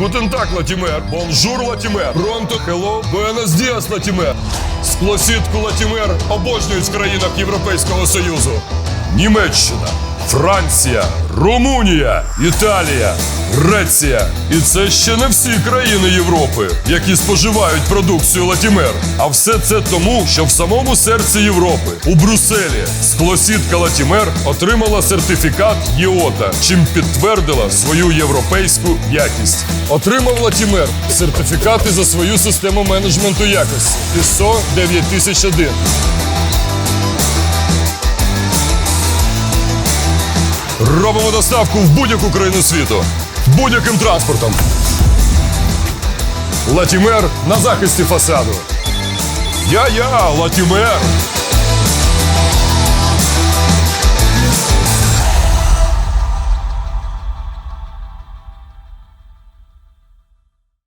Гутен так, Латімер. Бонжур, Латімер. Пронто, хелло, буенос діас, Латімер. Склосітку Латімер обожнюють в країнах Європейського Союзу. Німеччина, Франція, Румунія, Італія, Греція. І це ще не всі країни Європи, які споживають продукцію Латімер. А все це тому, що в самому серці Європи, у Брюсселі, склосітка Латімер отримала сертифікат ЄОТА, чим підтвердила свою європейську якість. Отримав Латімер сертифікати за свою систему менеджменту якості ISO 9001. Робимо доставку в будь-яку країну світу будь-яким транспортом. Латімер на захисті фасаду. Я-я, Латімер.